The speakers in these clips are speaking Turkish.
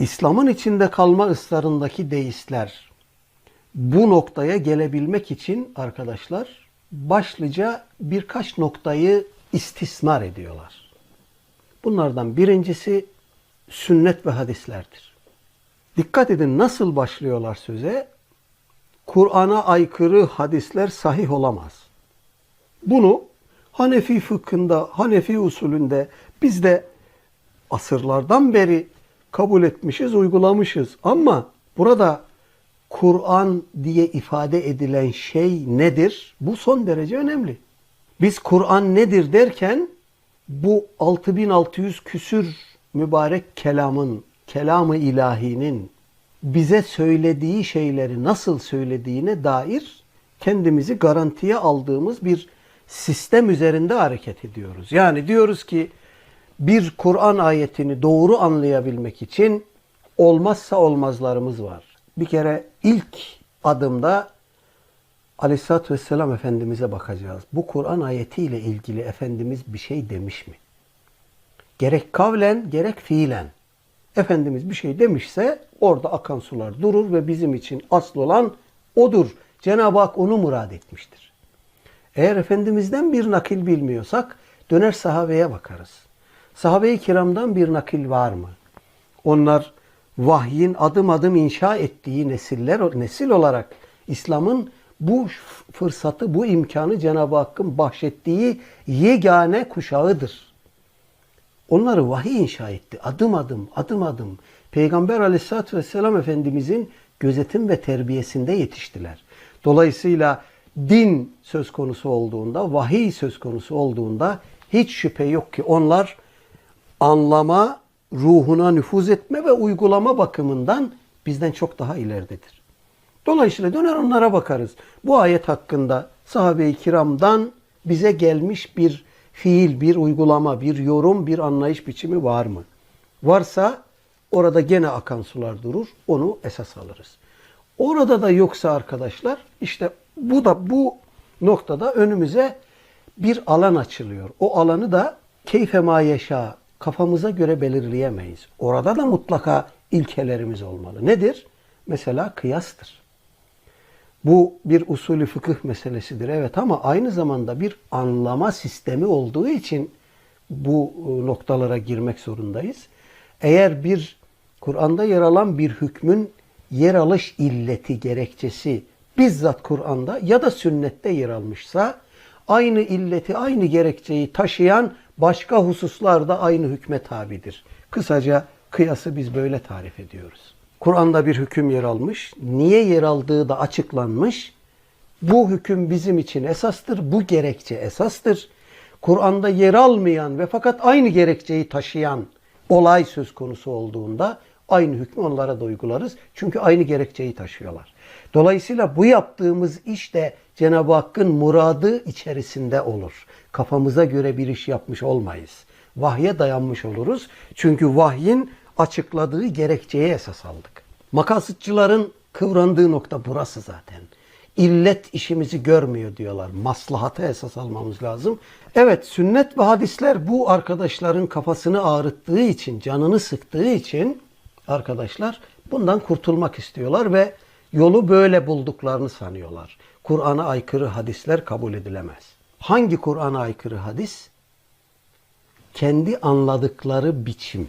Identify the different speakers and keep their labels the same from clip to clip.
Speaker 1: İslam'ın içinde kalma ısrarındaki deistler bu noktaya gelebilmek için arkadaşlar başlıca birkaç noktayı istismar ediyorlar. Bunlardan birincisi sünnet ve hadislerdir. Dikkat edin nasıl başlıyorlar söze? Kur'an'a aykırı hadisler sahih olamaz. Bunu Hanefi fıkhında, Hanefi usulünde biz de asırlardan beri kabul etmişiz, uygulamışız. Ama burada Kur'an diye ifade edilen şey nedir? Bu son derece önemli. Biz Kur'an nedir derken bu 6600 küsür mübarek kelamın, kelamı ilahinin bize söylediği şeyleri nasıl söylediğine dair kendimizi garantiye aldığımız bir sistem üzerinde hareket ediyoruz. Yani diyoruz ki bir Kur'an ayetini doğru anlayabilmek için olmazsa olmazlarımız var. Bir kere ilk adımda Aleyhisselatü Vesselam Efendimiz'e bakacağız. Bu Kur'an ayetiyle ilgili Efendimiz bir şey demiş mi? Gerek kavlen gerek fiilen. Efendimiz bir şey demişse orada akan sular durur ve bizim için asıl olan odur. Cenab-ı Hak onu murad etmiştir. Eğer Efendimiz'den bir nakil bilmiyorsak döner sahabeye bakarız. Sahabe-i kiramdan bir nakil var mı? Onlar vahyin adım adım inşa ettiği nesiller nesil olarak İslam'ın bu fırsatı, bu imkanı Cenab-ı Hakk'ın bahşettiği yegane kuşağıdır. Onları vahiy inşa etti. Adım adım, adım adım. Peygamber aleyhissalatü vesselam Efendimizin gözetim ve terbiyesinde yetiştiler. Dolayısıyla din söz konusu olduğunda, vahiy söz konusu olduğunda hiç şüphe yok ki onlar anlama, ruhuna nüfuz etme ve uygulama bakımından bizden çok daha ileridedir. Dolayısıyla döner onlara bakarız. Bu ayet hakkında sahabe-i kiramdan bize gelmiş bir fiil, bir uygulama, bir yorum, bir anlayış biçimi var mı? Varsa orada gene akan sular durur. Onu esas alırız. Orada da yoksa arkadaşlar işte bu da bu noktada önümüze bir alan açılıyor. O alanı da keyfe ma yaşa kafamıza göre belirleyemeyiz. Orada da mutlaka ilkelerimiz olmalı. Nedir? Mesela kıyastır. Bu bir usulü fıkıh meselesidir evet ama aynı zamanda bir anlama sistemi olduğu için bu noktalara girmek zorundayız. Eğer bir Kur'an'da yer alan bir hükmün yer alış illeti, gerekçesi bizzat Kur'an'da ya da sünnette yer almışsa aynı illeti, aynı gerekçeyi taşıyan başka hususlarda aynı hükme tabidir. Kısaca kıyası biz böyle tarif ediyoruz. Kur'an'da bir hüküm yer almış, niye yer aldığı da açıklanmış. Bu hüküm bizim için esastır, bu gerekçe esastır. Kur'an'da yer almayan ve fakat aynı gerekçeyi taşıyan olay söz konusu olduğunda aynı hükmü onlara da uygularız. Çünkü aynı gerekçeyi taşıyorlar. Dolayısıyla bu yaptığımız iş de Cenab-ı Hakk'ın muradı içerisinde olur. Kafamıza göre bir iş yapmış olmayız. Vahye dayanmış oluruz. Çünkü vahyin açıkladığı gerekçeye esas aldık. Makasıtçıların kıvrandığı nokta burası zaten. İllet işimizi görmüyor diyorlar. Maslahata esas almamız lazım. Evet sünnet ve hadisler bu arkadaşların kafasını ağrıttığı için, canını sıktığı için arkadaşlar bundan kurtulmak istiyorlar ve yolu böyle bulduklarını sanıyorlar. Kur'an'a aykırı hadisler kabul edilemez. Hangi Kur'an'a aykırı hadis? Kendi anladıkları biçim.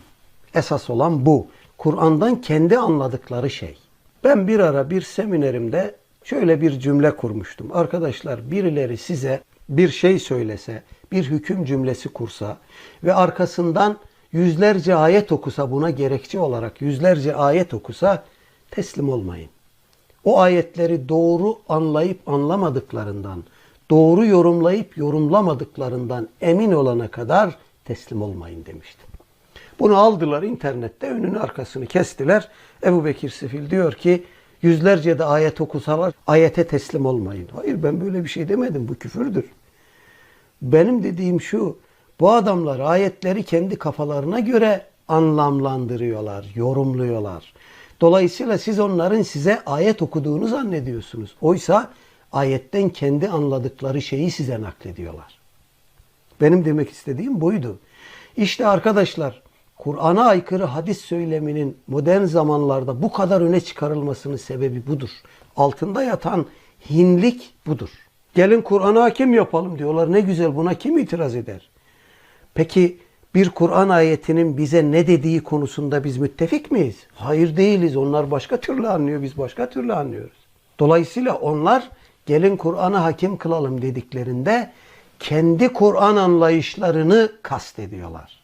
Speaker 1: Esas olan bu. Kur'an'dan kendi anladıkları şey. Ben bir ara bir seminerimde şöyle bir cümle kurmuştum. Arkadaşlar birileri size bir şey söylese, bir hüküm cümlesi kursa ve arkasından yüzlerce ayet okusa buna gerekçe olarak yüzlerce ayet okusa teslim olmayın. O ayetleri doğru anlayıp anlamadıklarından, doğru yorumlayıp yorumlamadıklarından emin olana kadar teslim olmayın demiştim. Bunu aldılar internette önünü arkasını kestiler. Ebu Bekir Sifil diyor ki yüzlerce de ayet okusalar ayete teslim olmayın. Hayır ben böyle bir şey demedim bu küfürdür. Benim dediğim şu bu adamlar ayetleri kendi kafalarına göre anlamlandırıyorlar, yorumluyorlar. Dolayısıyla siz onların size ayet okuduğunu zannediyorsunuz. Oysa ayetten kendi anladıkları şeyi size naklediyorlar. Benim demek istediğim buydu. İşte arkadaşlar Kur'an'a aykırı hadis söyleminin modern zamanlarda bu kadar öne çıkarılmasının sebebi budur. Altında yatan hinlik budur. Gelin Kur'an'a hakim yapalım diyorlar. Ne güzel buna kim itiraz eder? Peki bir Kur'an ayetinin bize ne dediği konusunda biz müttefik miyiz? Hayır değiliz. Onlar başka türlü anlıyor, biz başka türlü anlıyoruz. Dolayısıyla onlar gelin Kur'an'a hakim kılalım dediklerinde kendi Kur'an anlayışlarını kastediyorlar.